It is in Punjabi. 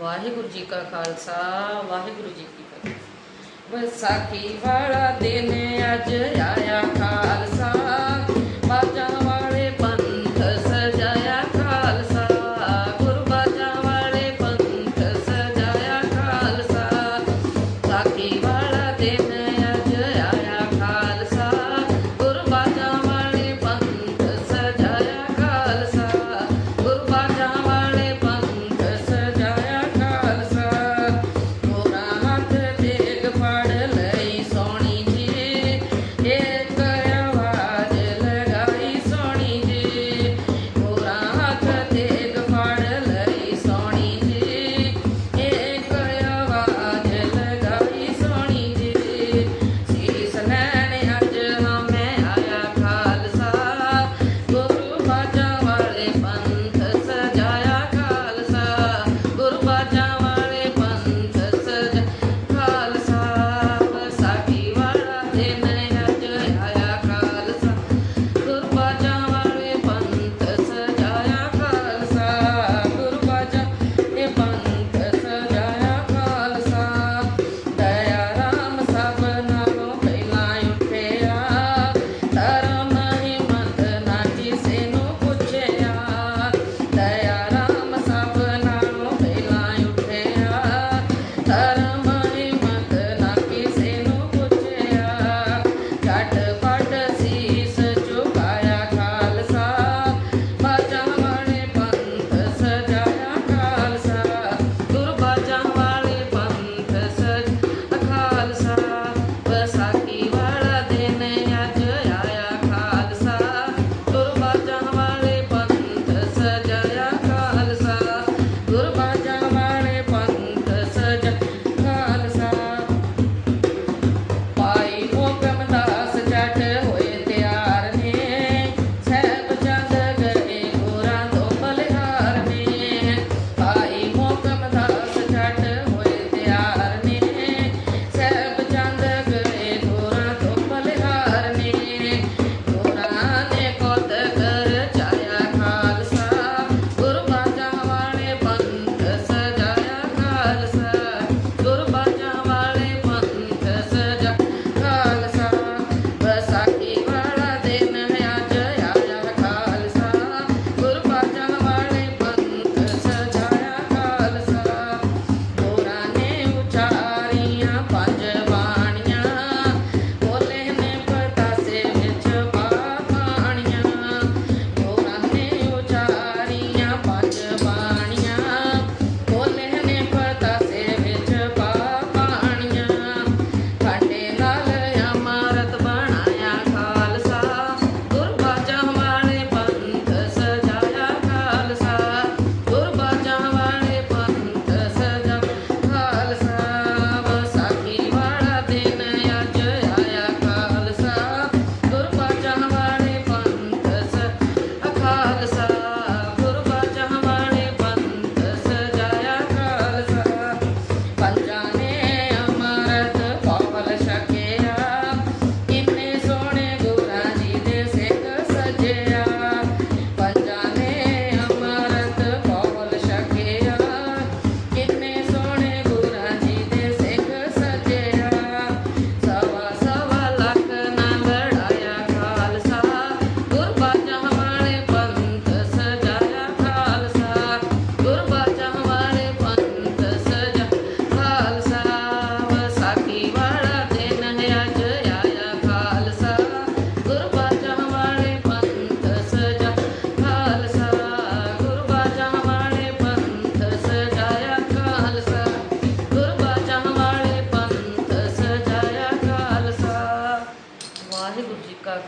ਵਾਹਿਗੁਰੂ ਜੀ ਕਾ ਖਾਲਸਾ ਵਾਹਿਗੁਰੂ ਜੀ ਕੀ ਫਤਿਹ। ਵਿਸਾਖੀ ਵਾਲਾ ਦਿਨ ਅੱਜ ਆਇਆ ਕਾ